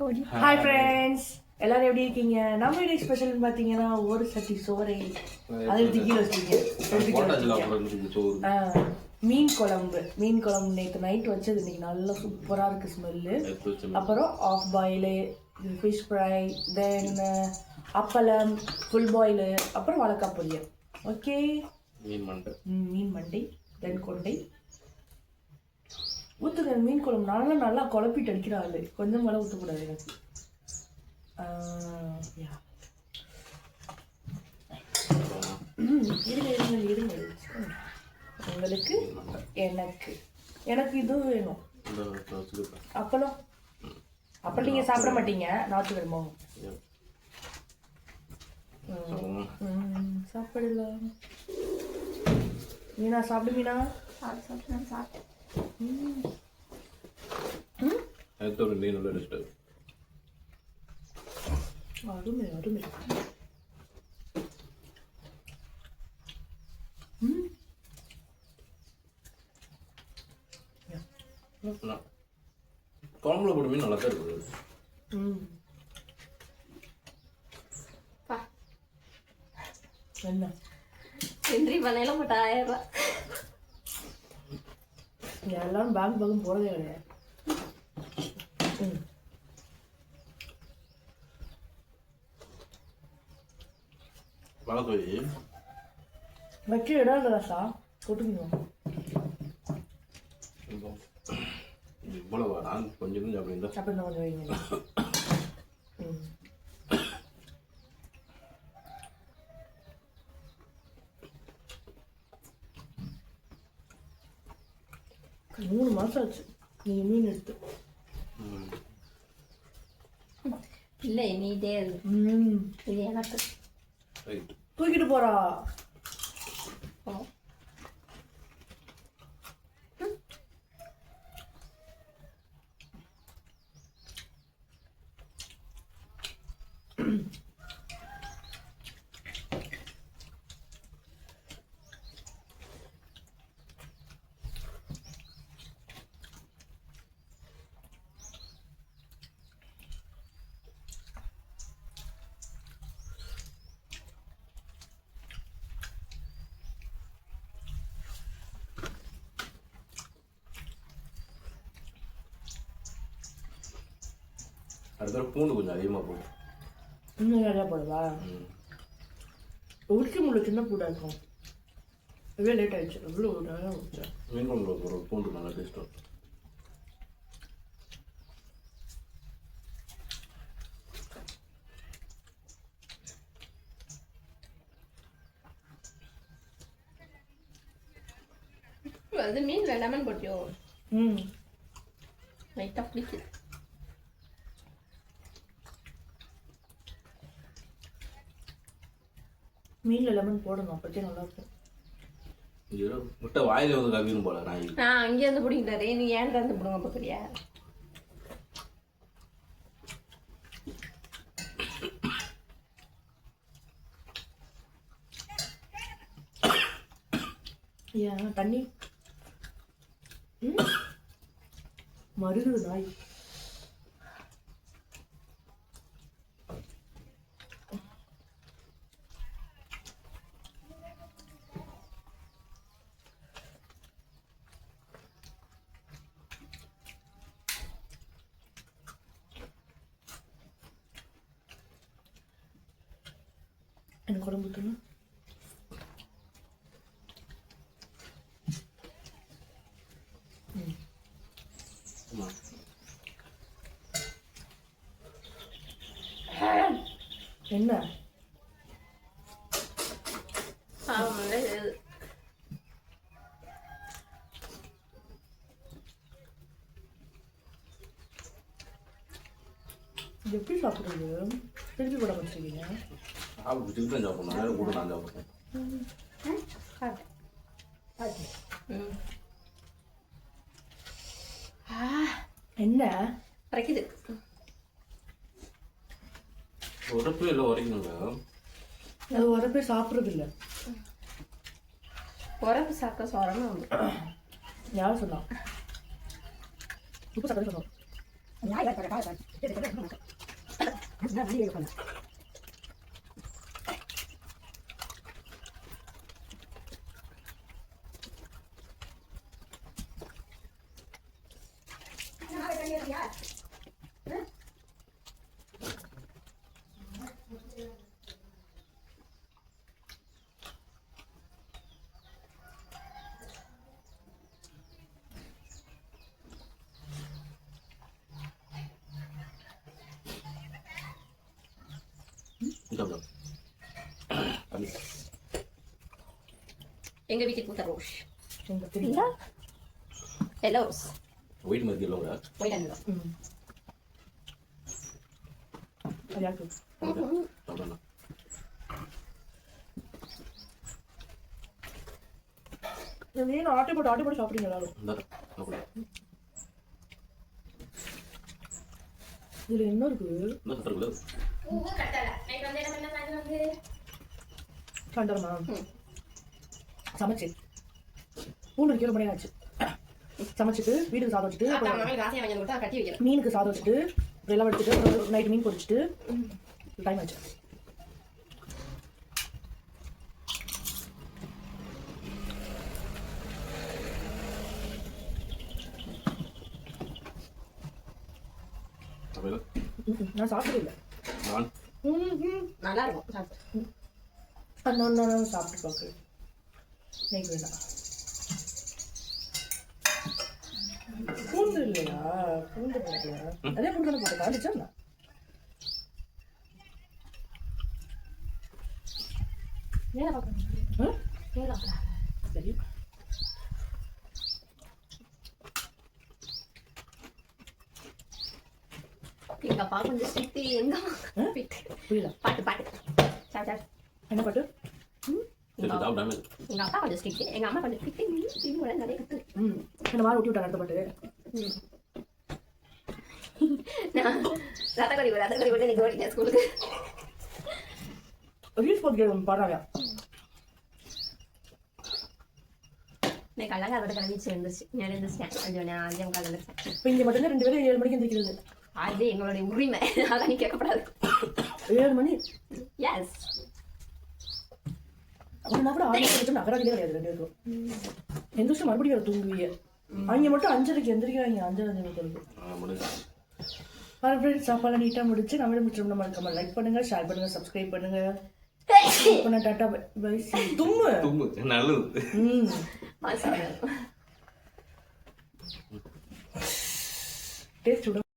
Hi friends எல்லாரும் எப்படி இருக்கீங்க? நம்ம வீடியோ ஸ்பெஷல் பார்த்தீங்கன்னா ஒரு சட்டி சோறை. அது கீழே இருந்துச்சு சோறு. ஆ, மீன் குழம்பு. மீன் குழம்பு நேற்று நைட் வச்சது. இன்னைக்கு நல்லா சூப்பராக இருக்கு ஸ்மெல்லு எடுத்து அப்புறம் half boil fish fry then அப்பளம் ஃபுல் பாயிலு அப்புறம் வாழைக்காய் பொரியல். ஓகே மீன் மண்டை. மீன் மண்டை தென் கொண்டை. ஊற்றுங்க மீன் குழம்பு. நல்லா நல்லா குழப்பிட்டு அடிக்கிற ஆளு. கொஞ்சம் மேலே ஊற்றக்கூடாது எனக்கு. ம், இருங்க இருங்க இருங்க. உங்களுக்கு எனக்கு. எனக்கு இதுவும் வேணும். அப்பளம். அப்பளம் நீங்கள் சாப்பிட மாட்டீங்க. நாற்று வருமோ சாப்பிடலாம். மீனா சாப்பிடு மீனா. சாப்பிட்டேன் ம் எடுத்து ஒரு மீன் உள்ள எடுத்துட்டு அருமை அருமை ம் குழம்புல போட்டு மீன் நல்லா தான் இருக்குது என்ன? என்ட்ரி பண்ணையில போட்ட ஆயிரம் எல்லாரும் பேங்க் பக்கம் போறதே கிடையாது. வாழைத்தோய் வைக்க இடம் ரசா கொட்டுக்கணும் இவ்வளவு நான் கொஞ்சம் கொஞ்சம் அப்படி இருந்தா அப்போ இன்னும் கொஞ்சம் வைங்க ம் மூணு மாசம் ஆச்சு. நீங்க மீன் எடுத்து. இல்லை நீட்டே இரு. ம். இது எனக்கு. தூக்கிட்டு போறா. அடுத்த பூண்டு கொஞ்சம் அதிகமாக போடும் இன்னும் நிறையா போடுவா. உரிக்க முடியல சின்ன பூடா இருக்கும். எவ்வளோ லேட் ஆயிடுச்சு. எவ்வளோ நேரம் முடிச்சேன் மீன் குழம்புல ஒரு பூண்டு நல்லா டேஸ்ட் வரும். அது மீன்ல லெமன் போட்டியோ? ம். லைட்டாக பிடிக்குது மீனில் லெமன் போடணும் அப்போதே நல்லா இருக்கும். இது முட்டை வாயில வந்து கவியும் போல நாய். நான் அங்கேயே வந்து பிடிக்கிட்டாரு நீ ஏன்டா இருந்து பிடுங்க பார்க்குறியா ஏன் தண்ணி? ம்? மருகுது நாய். எனக்கு உடம்பு ஆமா என்ன இது எப்படி சாப்பிடுறது திருப்பி கூட வச்சிருக்கீங்க சாப்பிட்டு சிக்கன் சாப்பிடணும். நேரம் கூட நான் சாப்பிட்றேன் என்ன? வரைக்குது உடப்பே இல்லை உரைக்கணுங்க அது வரப்பே சாப்பிட்றது இல்லை உரப்பு சாப்பிட்டா சொரணும் யார் சொன்னா? உப்பு சாப்பிட சொன்னோம் எங்க வீட்டுக்கு பூத்த ரோஸ் எங்க தெரியுங்களா எல்லோ ரோஸ் White மாதிரி இல்லை கூட ஒயிட் அண்ட் ரோஸ் ம் அது யாருக்கு சொல்றேன் நீ ஆட்டி போட்டு ஆட்டி போட்டு சாப்பிடுங்க எல்லாரும் இந்த கூட இதுல என்ன இருக்கு? இந்த சத்தம் சாயந்தரமா ம். சமைச்சு. மூணு கிலோ மணி ஆச்சு. சமைச்சிட்டு வீட்டுக்கு சாதம் வச்சுட்டு அப்புறம் மீனுக்கு சாதம் வச்சுட்டு எல்லாம் வச்சுட்டு நைட் மீன் பொரிச்சிட்டு டைம் ஆச்சு. நான் சாப்பிட்டது இல்லை. நல்லா இருக்கும். சாப்பிட்டு. சாப்பிட்டு பார்க்குறேன். நைட் வேண்டாம். பூண்டு இல்லையா பூண்டு போட்டியா அதே பூண்டு தானே போட்டு காலிச்சா சரி எங்க அப்பா கொஞ்சம் ஸ்ட்ரிக்ட் எங்க. புரியல பாட்டு பாட்டு சாப்பிட்டு சாப்பிட்டு. என்ன பாட்டு சரி எங்க அப்பா கொஞ்சம் ஸ்ட்ரிக்ட் எங்க அம்மா கொஞ்சம் ஸ்ட்ரிக்ட் இது கூட நிறைய கத்து என்ன மாதிரி ஊட்டி விட்டாங்க அடுத்த பாட்டு நான் ரத்தக்கறி ரத்தக்கறி விட்டு நீங்க ஓடிட்டேன் ஸ்கூலுக்கு. ரீல்ஸ் பார்த்து பாடுறாங்க. எனக்கு அழகா விட கிளம்பிச்சு இருந்துச்சு நான் இருந்துச்சேன் அஞ்சு மணி அஞ்சே முக்கால் இருந்துச்சேன் இப்போ இங்கே மட்டும்தான் ரெண்டு பேரும் ஏழு மணிக்கு எந்திரிக்கிறது. அது எங்களுடைய உரிமை. அதான் நீ கேட்கக்கூடாது ஏழு மணி? எஸ் அப்படின்னா கூட ஆறு நகராதிலே கிடையாது ரெண்டு பேரும் எந்திரிச்சு மறுபடியும் வேற தூங்குவீங்க அவங்க மட்டும் அஞ்சரைக்கு எந்திரிக்கிறாங்க அஞ்சரை முடிஞ்சு. வர ஃப்ரெண்ட்ஸ் சாப்பாடு நீட்டாக முடிச்சு நம்ம முடிச்சு நம்ம இருக்காம லைக் பண்ணுங்க ஷேர் பண்ணுங்க சப்ஸ்கிரைப் பண்ணுங்க. பண்ண டாட்டா பை தும்மு. தும்பு நல்லது. ம். டேஸ்ட்